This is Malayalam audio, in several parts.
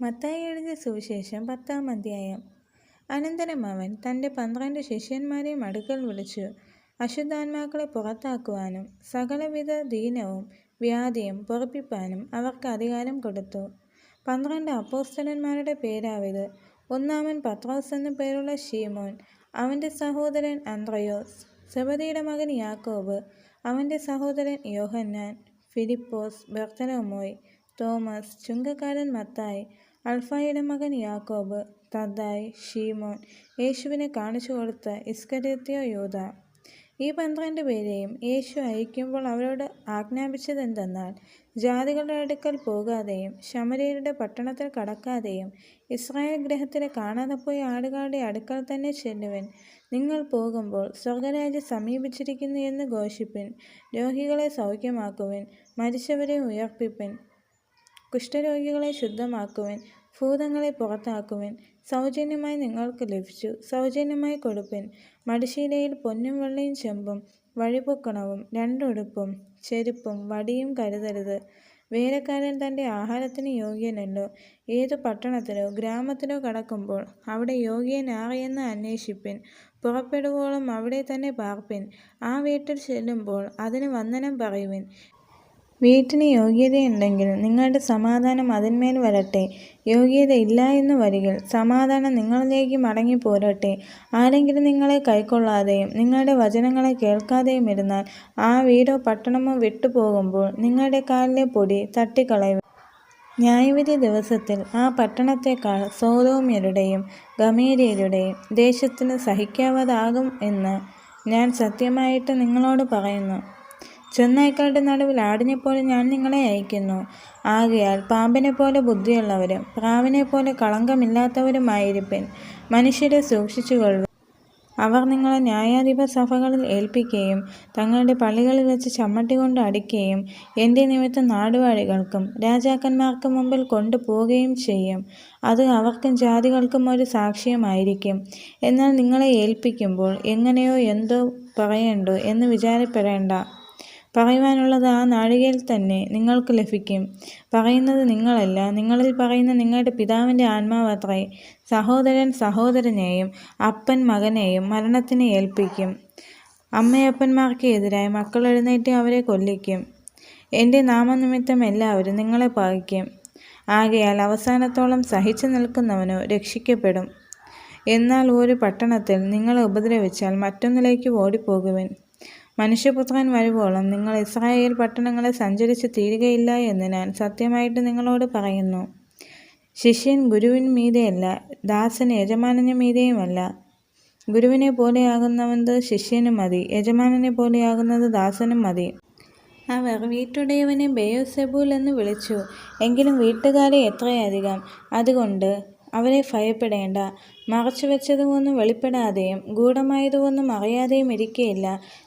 മത്തായി എഴുതിയ സുവിശേഷം പത്താം അധ്യായം. അനന്തരം അവൻ തന്റെ പന്ത്രണ്ട് ശിഷ്യന്മാരെയും അടുക്കൽ വിളിച്ചു അശുദ്ധാത്മാക്കളെ പുറത്താക്കുവാനും സകലവിധ ദീനവും വ്യാധിയും പൊറപ്പിപ്പാനും അവർക്ക് അധികാരം കൊടുത്തു. പന്ത്രണ്ട് അപ്പോസ്തലന്മാരുടെ പേരാവിത്. ഒന്നാമൻ പത്രോസ് എന്ന പേരുള്ള ഷീമോൻ അവന്റെ സഹോദരൻ അന്ത്രയോസ് സെബദിയുടെ മകൻ യാക്കോബ് അവന്റെ സഹോദരൻ യോഹന്നാൻ ഫിലിപ്പോസ് ബർത്തലോമോയ് തോമസ് ചുങ്കക്കാരൻ മത്തായി അൽഫായുടെ മകൻ യാക്കോബ് തദ്ദായ് ഷീമോൻ യേശുവിനെ കാണിച്ചു കൊടുത്ത ഇസ്കരിയോത്യ യൂത ഈ പന്ത്രണ്ട് പേരെയും യേശു അയക്കുമ്പോൾ അവരോട് ആജ്ഞാപിച്ചതെന്തെന്നാൽ ജാതികളുടെ അടുക്കൽ പോകാതെയും ശമരീരുടെ പട്ടണത്തിൽ കടക്കാതെയും ഇസ്രായേൽ ഗ്രഹത്തിലെ കാണാതെ പോയ ആടുകളുടെ അടുക്കൽ തന്നെ ചെല്ലുവൻ. നിങ്ങൾ പോകുമ്പോൾ സ്വർഗരാജ്യം സമീപിച്ചിരിക്കുന്നു എന്ന് ഘോഷിപ്പിൻ രോഗികളെ സൗഖ്യമാക്കുവിൻ മരിച്ചവരെ ഉയർപ്പിപ്പൻ. കുഷ്ഠരോഗികളെ ശുദ്ധമാക്കുവൻ ഭൂതങ്ങളെ പുറത്താക്കുവൻ സൗജന്യമായി നിങ്ങൾക്ക് ലഭിച്ചു. സൗജന്യമായി കൊടുപ്പിൻ. മടിശീലയിൽ പൊന്നും വെള്ളയും ചെമ്പും വഴിപൊക്കണവും രണ്ടുടുപ്പും ചെരുപ്പും വടിയും കരുതരുത്. വേലക്കാരൻ തന്റെ ആഹാരത്തിന് യോഗ്യനല്ലോ. ഏതു പട്ടണത്തിലോ ഗ്രാമത്തിലോ കടക്കുമ്പോൾ അവിടെ യോഗ്യൻ അന്വേഷിപ്പിൻ. പുറപ്പെടുവോളം അവിടെ തന്നെ പാർപ്പിൻ. ആ വീട്ടിൽ ചെല്ലുമ്പോൾ അതിന് വന്ദനം പറയുവിൻ. വീട്ടിന് യോഗ്യതയുണ്ടെങ്കിൽ നിങ്ങളുടെ സമാധാനം അതിന്മേൽ വരട്ടെ. യോഗ്യത ഇല്ല എന്ന് വരികിൽ സമാധാനം നിങ്ങളിലേക്ക് മടങ്ങി പോരട്ടെ. ആരെങ്കിലും നിങ്ങളെ കൈക്കൊള്ളാതെയും നിങ്ങളുടെ വചനങ്ങളെ കേൾക്കാതെയും ഇരുന്നാൽ ആ വീടോ പട്ടണമോ വിട്ടുപോകുമ്പോൾ നിങ്ങളുടെ കാലിലെ പൊടി തട്ടിക്കളയും. ന്യായവിധി ദിവസത്തിൽ ആ പട്ടണത്തേക്കാൾ സോതോമ്യരുടെയും ഗമേര്യരുടെയും ദേശത്തിന് സഹിക്കാവതാകും എന്ന് ഞാൻ സത്യമായിട്ട് നിങ്ങളോട് പറയുന്നു. ചെന്നായ്ക്കളുടെ നടുവിൽ ആടിനെപ്പോലെ ഞാൻ നിങ്ങളെ അയക്കുന്നു. ആകയാൽ പാമ്പിനെപ്പോലെ ബുദ്ധിയുള്ളവരും പ്രാവിനെപ്പോലെ കളങ്കമില്ലാത്തവരുമായിരിപ്പിൻ. മനുഷ്യരെ സൂക്ഷിച്ചുകൊള്ളുവിൻ അവർ നിങ്ങളെ ന്യായാധിപ സഭകളിൽ ഏൽപ്പിക്കുകയും തങ്ങളുടെ പള്ളികളിൽ വെച്ച് ചമ്മട്ടി കൊണ്ട് അടിക്കുകയും എന്റെ നിമിത്തം നാടുവാഴികൾക്കും രാജാക്കന്മാർക്കും മുമ്പിൽ കൊണ്ടുപോവുകയും ചെയ്യും. അത് അവർക്കും ജാതികൾക്കും ഒരു സാക്ഷ്യമായിരിക്കും. എന്നാൽ നിങ്ങളെ ഏൽപ്പിക്കുമ്പോൾ എങ്ങനെയോ എന്തോ പറയണ്ടോ എന്ന് വിചാരപ്പെടേണ്ട. പറയുവാനുള്ളത് ആ നാഴികയിൽ തന്നെ നിങ്ങൾക്ക് ലഭിക്കും. പറയുന്നത് നിങ്ങളല്ല നിങ്ങളിൽ പറയുന്ന നിങ്ങളുടെ പിതാവിന്റെ ആത്മാവത്രേ. സഹോദരൻ സഹോദരനെയും അപ്പൻ മകനെയും മരണത്തിന് ഏൽപ്പിക്കും. അമ്മയപ്പന്മാർക്ക് എതിരായി മക്കൾ എഴുന്നേറ്റ് അവരെ കൊല്ലിക്കും. എന്റെ നാമനിമിത്തം എല്ലാവരും നിങ്ങളെ പകയ്ക്കും ആകയാൽ അവസാനത്തോളം സഹിച്ചു നിൽക്കുന്നവനോ രക്ഷിക്കപ്പെടും. എന്നാൽ ഒരു പട്ടണത്തിൽ നിങ്ങളെ ഉപദ്രവിച്ചാൽ മറ്റൊന്നിലേക്ക് ഓടിപ്പോകുവിൻ. മനുഷ്യപുത്രൻ വരുവോളം നിങ്ങൾ ഇസ്രായേൽ പട്ടണങ്ങളെ സഞ്ചരിച്ച് തീരുകയില്ല എന്ന് ഞാൻ സത്യമായിട്ട് നിങ്ങളോട് പറയുന്നു. ശിഷ്യൻ ഗുരുവിന് മീതെയല്ല ദാസൻ യജമാനന് മീതെയുമല്ല. ഗുരുവിനെ പോലെയാകുന്നവന്ത് ശിഷ്യനും മതി യജമാനനെ പോലെയാകുന്നത് ദാസനും മതി. അവർ വീട്ടുടയവനെ ബെയോസെബൂൽ എന്ന് വിളിച്ചു എങ്കിലും വീട്ടുകാരെ എത്രയധികം? അതുകൊണ്ട് അവരെ ഭയപ്പെടേണ്ട. മറച്ചു വെച്ചതുമൊന്നും വെളിപ്പെടാതെയും ഗൂഢമായതുമൊന്നും അറിയാതെയും ഇരിക്കയില്ല.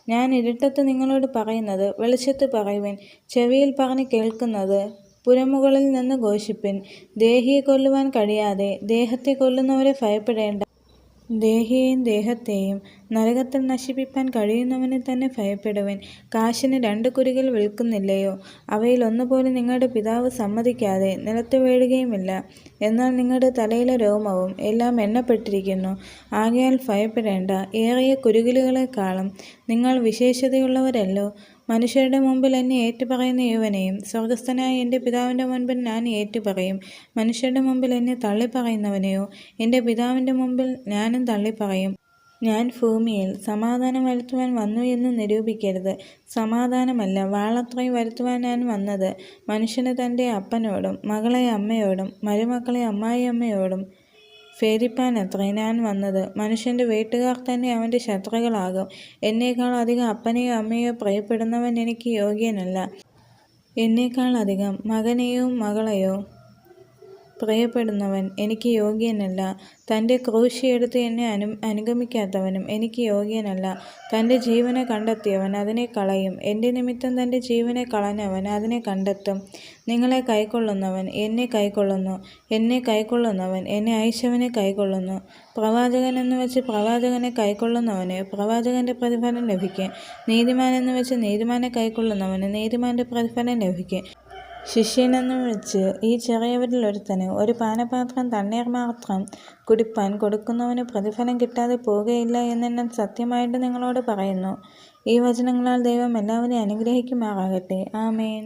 ഞാൻ ഇരുട്ടത്ത് നിങ്ങളോട് പറയുന്നത് വെളിച്ചത്ത് പറയുവിൻ ചെവിയിൽ പറഞ്ഞ് കേൾക്കുന്നത് പുരമുകളിൽ നിന്ന് ഘോഷിപ്പിൻ. ദേഹിയെ കൊല്ലുവാൻ കഴിയാതെ ദേഹത്തെ കൊല്ലുന്നവരെ ഭയപ്പെടേണ്ട. ദേഹിയെയും ദേഹത്തെയും നരകത്തിൽ നശിപ്പിപ്പാൻ കഴിയുന്നവനെ തന്നെ ഭയപ്പെടുവൻ. കാശിന് രണ്ട് കുരുകൾ വിൽക്കുന്നില്ലയോ? അവയിൽ ഒന്നുപോലും നിങ്ങളുടെ പിതാവ് സമ്മതിക്കാതെ നിലത്ത് വീഴുകയുമില്ല. എന്നാൽ നിങ്ങളുടെ തലയിലെ രോമവും എല്ലാം എണ്ണപ്പെട്ടിരിക്കുന്നു. ആകയാൽ ഭയപ്പെടേണ്ട ഏറിയ കുരുകിലുകളെക്കാളും നിങ്ങൾ വിശേഷതയുള്ളവരല്ലോ. മനുഷ്യരുടെ മുമ്പിൽ എന്നെ ഏറ്റുപറയുന്ന യുവനെയും സ്വർഗസ്ഥനായ എന്റെ പിതാവിന്റെ മുൻപിൽ ഞാൻ ഏറ്റുപറയും. മനുഷ്യരുടെ മുമ്പിൽ എന്നെ തള്ളിപ്പറയുന്നവനെയോ എന്റെ പിതാവിന്റെ മുമ്പിൽ ഞാനും തള്ളിപ്പറയും. ഞാൻ ഭൂമിയിൽ സമാധാനം വരുത്തുവാൻ വന്നു എന്ന് നിരൂപിക്കരുത്. സമാധാനമല്ല വാളത്രയും വരുത്തുവാൻ ഞാൻ വന്നത്. മനുഷ്യന് തന്റെ അപ്പനോടും മകളെ അമ്മയോടും മരുമക്കളെ അമ്മായിയമ്മയോടും ഭേദിപ്പാനത്രേ ഞാൻ വന്നത്? മനുഷ്യന്റെ വീട്ടുകാർ തന്നെ അവന്റെ ശത്രുക്കളാകും. എന്നേക്കാൾ അധികം അപ്പനെയോ അമ്മയോ പ്രിയപ്പെടുന്നവൻ എനിക്ക് യോഗ്യനല്ല. എന്നേക്കാൾ അധികം മകനെയോ മകളെയോ പ്രിയപ്പെടുന്നവൻ എനിക്ക് യോഗ്യനല്ല. തന്റെ ക്രൂശിയെടുത്ത് എന്നെ അനു അനുഗമിക്കാത്തവനും എനിക്ക് യോഗ്യനല്ല. തന്റെ ജീവനെ കണ്ടെത്തിയവൻ അതിനെ കളയും. എന്റെ നിമിത്തം തന്റെ ജീവനെ കളഞ്ഞവൻ അതിനെ കണ്ടെത്തും. നിങ്ങളെ കൈക്കൊള്ളുന്നവൻ എന്നെ കൈക്കൊള്ളുന്നു. എന്നെ കൈക്കൊള്ളുന്നവൻ എന്നെ അയച്ചവനെ കൈക്കൊള്ളുന്നു. പ്രവാചകൻ എന്ന് വെച്ച് പ്രവാചകനെ കൈക്കൊള്ളുന്നവന് പ്രവാചകന്റെ പ്രതിഫലം ലഭിക്കും. നീതിമാൻ എന്ന് വെച്ച് നീതിമാനെ കൈക്കൊള്ളുന്നവന് നീതിമാന്റെ പ്രതിഫലം ലഭിക്കും. ശിഷ്യനെന്ന് വിളിച്ച് ഈ ചെറിയവരിൽ ഒരുത്തന് ഒരു പാനപാത്രം തണ്ണീർ മാത്രം കുടിപ്പാൻ കൊടുക്കുന്നവന് പ്രതിഫലം കിട്ടാതെ പോകുകയില്ല എന്ന് ഞാൻ സത്യമായിട്ട് നിങ്ങളോട് പറയുന്നു. ഈ വചനങ്ങളാൽ ദൈവം എല്ലാവരെയും അനുഗ്രഹിക്കുമാറാകട്ടെ. ആമേൻ.